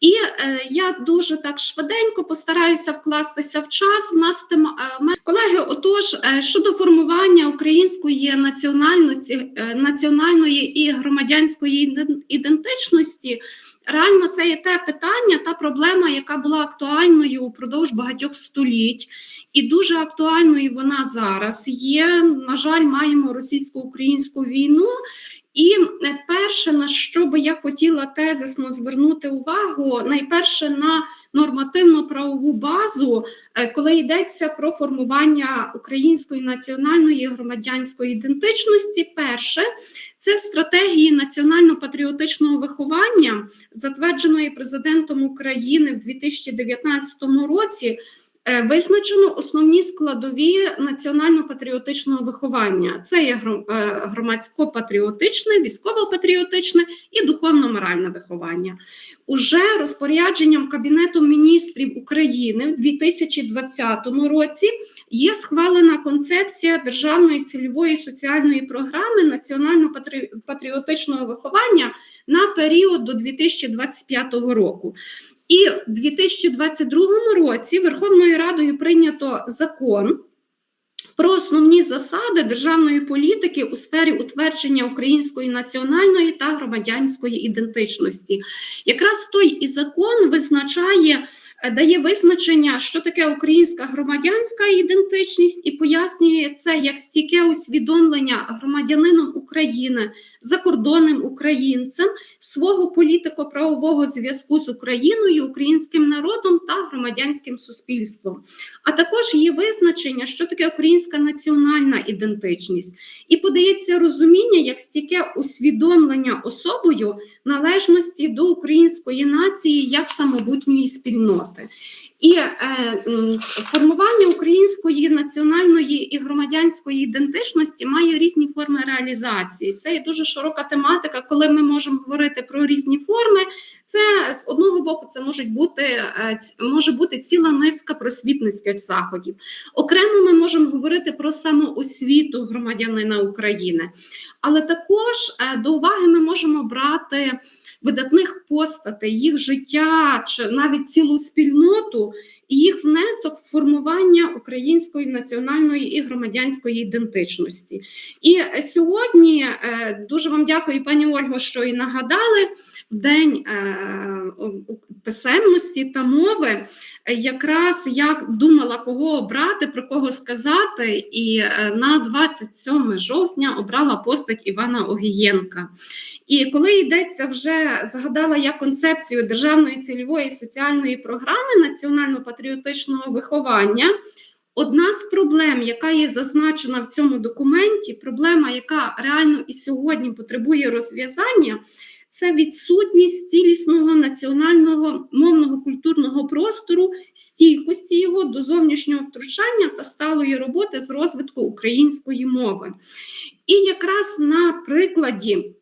І е, я дуже так швиденько постараюся вкластися в час. У нас тема е, колеги. Отож, е, щодо формування української національності, е, національної і громадянської ідентичності. Реально, це є те питання, та проблема, яка була актуальною упродовж багатьох століть, і дуже актуальною вона зараз є. На жаль, маємо російсько-українську війну. І е, перше, на що би я хотіла тезисно звернути увагу, найперше на нормативно-правову базу, е, коли йдеться про формування української національної громадянської ідентичності, перше це стратегії національно-патріотичного виховання, затвердженої президентом України в 2019 році. Е, Визначено основні складові національно-патріотичного виховання: це є е, громадсько-патріотичне, військово-патріотичне і духовно-моральне виховання. Уже розпорядженням Кабінету міністрів України в 2020 році є схвалена концепція державної цільової соціальної програми національно-патріотичного виховання на період до 2025 року. І в 2022 році Верховною Радою прийнято закон про основні засади державної політики у сфері утвердження української національної та громадянської ідентичності. Якраз той і закон визначає. Е, Дає визначення, що таке українська громадянська ідентичність, і пояснює це як стійке усвідомлення громадянином України, закордонним українцем свого політико-правового зв'язку з Україною, українським народом та громадянським суспільством. А також є визначення, що таке українська національна ідентичність, і подається розуміння як стійке усвідомлення особою належності до української нації як самобутньої спільноти. something І е, формування української національної і громадянської ідентичності має різні форми реалізації. Це є дуже широка тематика, коли ми можемо говорити про різні форми. Це з одного боку, це можуть бути е, може бути ціла низка просвітницьких заходів. Окремо ми можемо говорити про самоосвіту громадянина України, але також е, до уваги ми можемо брати видатних постатей, їх життя чи навіть цілу спільноту і їх внесок в формування української національної і громадянської ідентичності. І сьогодні е, дуже вам дякую, пані Ольго, що і нагадали в день е, писемності та мови. е, Якраз як думала, кого обрати, про кого сказати, і е, на 27 жовтня обрала постать Івана Огієнка. І коли йдеться вже згадала я концепцію державної цільової соціальної програми національно-патріотичного виховання. Одна з проблем, яка є зазначена в цьому документі, проблема, яка реально і сьогодні потребує розв'язання, це відсутність цілісного національного мовного культурного простору, стійкості його до зовнішнього втручання та сталої роботи з розвитку української мови. І якраз на прикладі.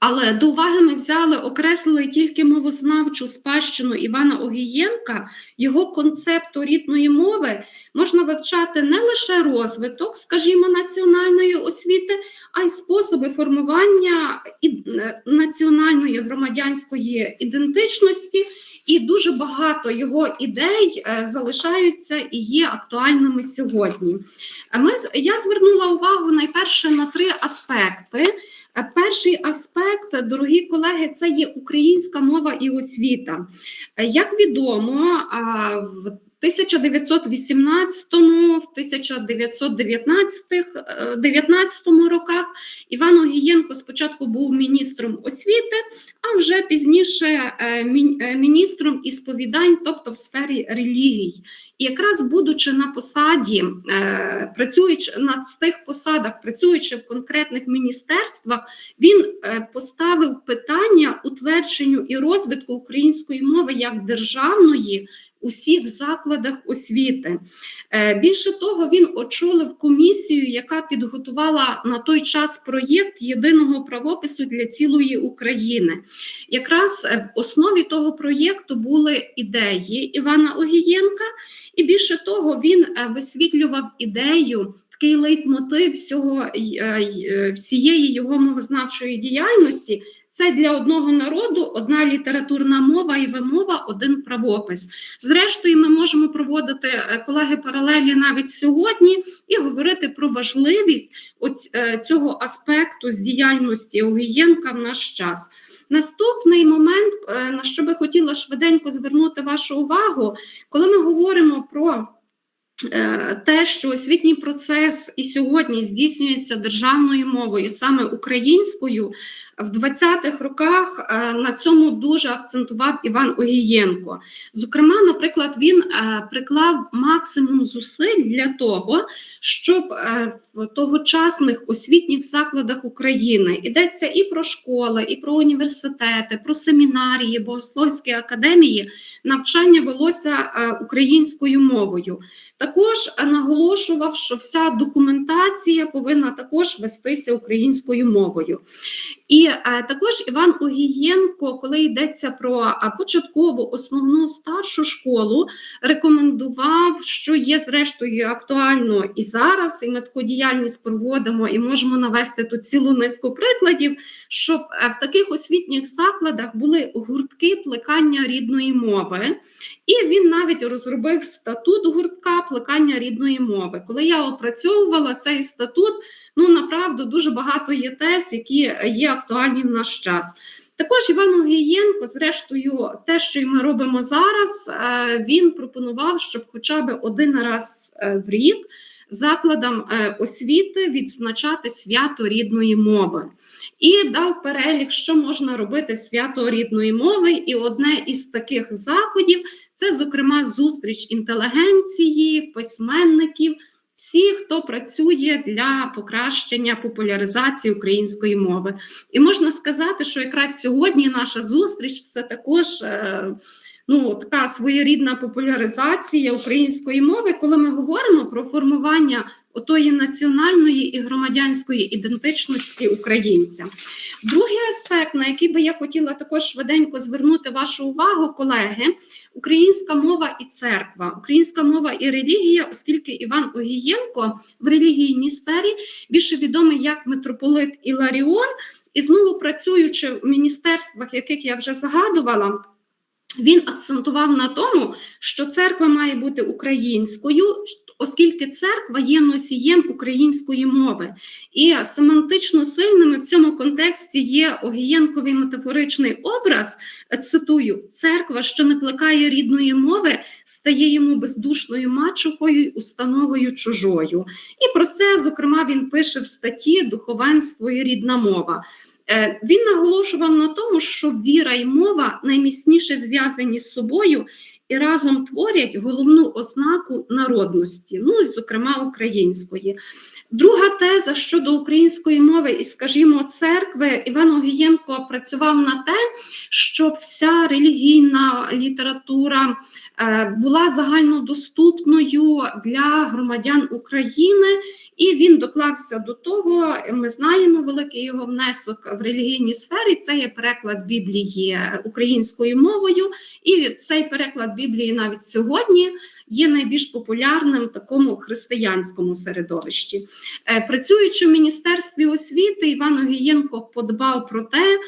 Але до уваги ми взяли, окреслили тільки мовознавчу спадщину Івана Огієнка, його концепту рідної мови можна вивчати не лише розвиток, скажімо, національної освіти, а й способи формування е, національної громадянської ідентичності. І дуже багато його ідей е, залишаються і є актуальними сьогодні. Е, Ми я звернула увагу найперше на три аспекти. Е, Перший аспект, дорогі колеги, це є українська мова і освіта. Е, Як відомо, в 1918, в 1919 роках Іван Огієнко спочатку був міністром освіти, а вже пізніше е, е, міністром із повідань, тобто в сфері релігій. І якраз будучи на посаді, е, працюючи на тих посадах, працюючи в конкретних міністерствах, він е, поставив питання утвердженню і розвитку української мови як державної у всіх закладах освіти. Е, Більше того, він очолив комісію, яка підготувала на той час проєкт єдиного правопису для цілої України. Якраз е, в основі того проєкту були ідеї Івана Огієнка, і більше того, він е, висвітлював ідею. Такий лейтмотив всього всієї його мовознавчої діяльності Це для одного народу одна літературна мова і вимова, один правопис. Зрештою, ми можемо проводити е, колеги паралелі навіть сьогодні і говорити про важливість е, цього аспекту з діяльності Огієнка в наш час. Наступний момент, е, на що би хотіла швиденько звернути вашу увагу, коли ми говоримо про те, що освітній процес і сьогодні здійснюється державною мовою, саме українською, в 20-х роках е, на цьому дуже акцентував Іван Огієнко. Зокрема, наприклад, він е, приклав максимум зусиль для того, щоб е, в тогочасних освітніх закладах України йдеться і про школи, і про університети, про семінарії, богословські академії. Навчання велося е, українською мовою. Також наголошував, що вся документація повинна також вестися українською мовою. І е, також Іван Огієнко, коли йдеться про початкову основну старшу школу, рекомендував, що є зрештою актуально і зараз, і ми таку діяльність проводимо, і можемо навести тут цілу низку прикладів, щоб е, в таких освітніх закладах були гуртки плекання рідної мови. І він навіть розробив статут гуртка плекання рідної мови. Коли я опрацьовувала цей статут, ну направду дуже багато є тез, які є актуальні в наш час. Також Іван Огієнко, зрештою, те, що ми робимо зараз, е, він пропонував, щоб хоча б один раз е, в рік закладам е, освіти відзначати свято рідної мови. І дав перелік, що можна робити в свято рідної мови. І одне із таких заходів це, зокрема, зустріч інтелігенції, письменників, всі, хто працює для покращення популяризації української мови. І можна сказати, що якраз сьогодні наша зустріч це також. е, Ну, така своєрідна популяризація української мови, коли ми говоримо про формування отої національної і громадянської ідентичності українця. Другий аспект, на який би я хотіла також швиденько звернути вашу увагу, колеги, українська мова і церква, українська мова і релігія, оскільки Іван Огієнко в релігійній сфері більше відомий як митрополит Іларіон, і знову працюючи в міністерствах, яких я вже згадувала. Він акцентував на тому, що церква має бути українською, оскільки церква є носієм української мови. І семантично сильними в цьому контексті є Огієнковий метафоричний образ. Цитую: церква, що не плекає рідної мови, стає йому бездушною мачухою, й установою чужою. І про це, зокрема, він пише в статті Духовенство і рідна мова. Е, Він наголошував на тому, що віра і мова найміцніше зв'язані з собою і разом творять головну ознаку народності, ну, зокрема української. Друга теза щодо української мови і, скажімо, церкви, Іван Огієнко працював на те, щоб вся релігійна література е, була загальнодоступною для громадян України, і він доклався до того. Ми знаємо великий його внесок в релігійній сфері. Це є переклад Біблії українською мовою, і цей переклад Біблії навіть сьогодні є найбільш популярним в такому християнському середовищі. Е, Працюючи в міністерстві освіти, Іван Огієнко подбав про те,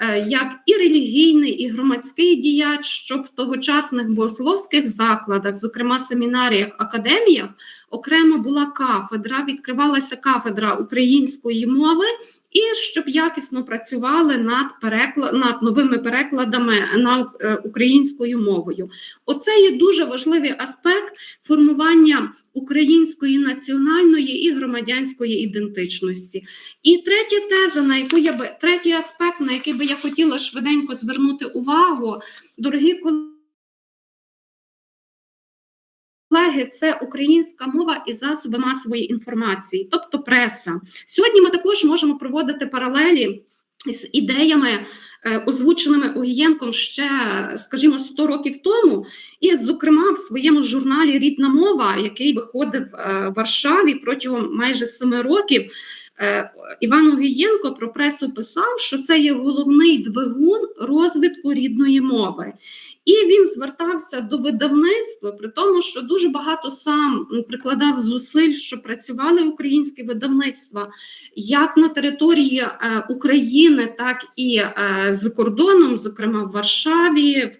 е, як і релігійний, і громадський діяч, щоб в тогочасних богословських закладах, зокрема семінаріях, академіях, окремо була кафедра, відкривалася кафедра української мови. І щоб якісно працювали над переклад над новими перекладами на е, українською мовою, оце є дуже важливий аспект формування української національної і громадянської ідентичності. І третя теза, на яку я би третій аспект, на який би я хотіла швиденько звернути увагу, дорогі колеги, Колеги, це українська мова і засоби масової інформації, тобто преса. Сьогодні ми також можемо проводити паралелі з ідеями, е, озвученими Огієнком ще, скажімо, 100 років тому, і, зокрема, в своєму журналі Рідна мова, який виходив е, в Варшаві протягом майже семи років. Е, Іван Огієнко про пресу писав, що це є головний двигун розвитку рідної мови. І він звертався до видавництва, при тому, що дуже багато сам прикладав зусиль, що працювали українські видавництва як на території е, України, так і е, з кордоном, зокрема в Варшаві,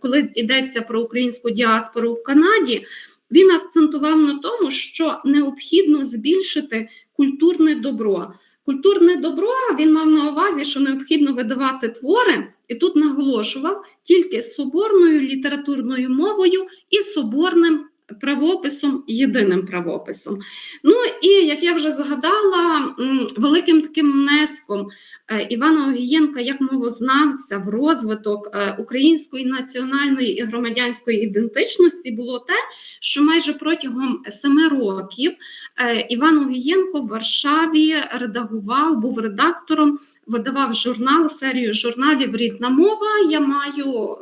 коли йдеться про українську діаспору в Канаді. Він акцентував на тому, що необхідно збільшити культурне добро. Культурне добро він мав на увазі, що необхідно видавати твори, і тут наголошував тільки соборною літературною мовою і соборним правописом, єдиним правописом. Ну і як я вже згадала, великим таким внеском е, Івана Огієнка як мовознавця в розвиток е, української національної і громадянської ідентичності було те, що майже протягом семи років е, Іван Огієнко в Варшаві редагував, був редактором, видавав журнал, серію журналів Рідна мова. Я маю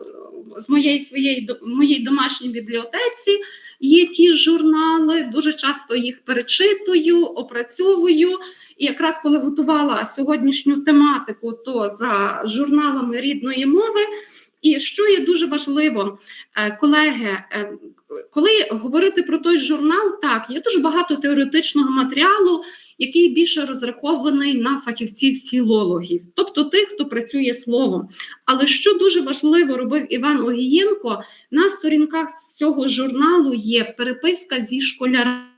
з моєї своєї моїй домашній бібліотеці є ті журнали. Дуже часто їх перечитую, опрацьовую. І якраз коли готувала сьогоднішню тематику, то за журналами рідної мови. І що є дуже важливо, е, колеги, е, коли говорити про той журнал, так є дуже багато теоретичного матеріалу, який більше розрахований на фахівців-філологів, тобто тих, хто працює словом. Але що дуже важливо робив Іван Огієнко, на сторінках цього журналу є переписка зі школярами.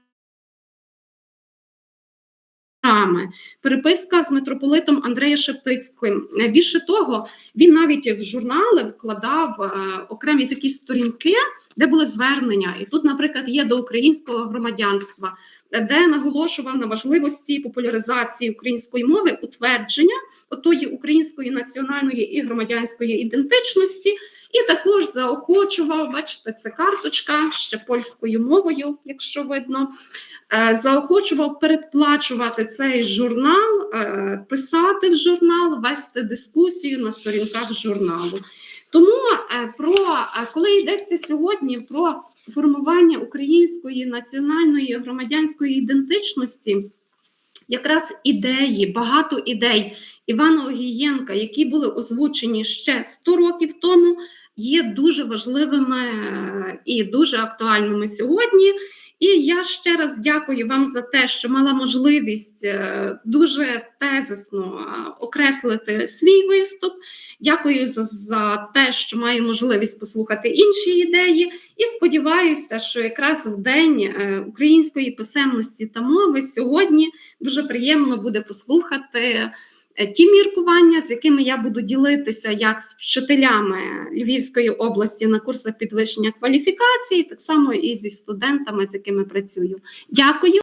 Переписка з митрополитом Андреєм Шептицьким. Е, Більше того, він навіть в журнали вкладав е, окремі такі сторінки, де були звернення. І тут, наприклад, є до українського громадянства, де наголошував на важливості популяризації української мови, утвердження отої української національної і громадянської ідентичності, і також заохочував, бачите, це карточка ще польською мовою, якщо видно. е, Заохочував передплачувати цей журнал, е, писати в журнал, вести дискусію на сторінках журналу. Тому е, про коли йдеться сьогодні про формування української національної громадянської ідентичності, якраз ідеї, багато ідей Івана Огієнка, які були озвучені ще 100 років тому, є дуже важливими е, і дуже актуальними сьогодні. І я ще раз дякую вам за те, що мала можливість е, дуже тезисно е, окреслити свій виступ. Дякую за, за те, що маю можливість послухати інші ідеї. І сподіваюся, що якраз в день е, української писемності та мови сьогодні дуже приємно буде послухати е, ті міркування, з якими я буду ділитися як з вчителями Львівської області на курсах підвищення кваліфікації, так само і зі студентами, з якими працюю. Дякую.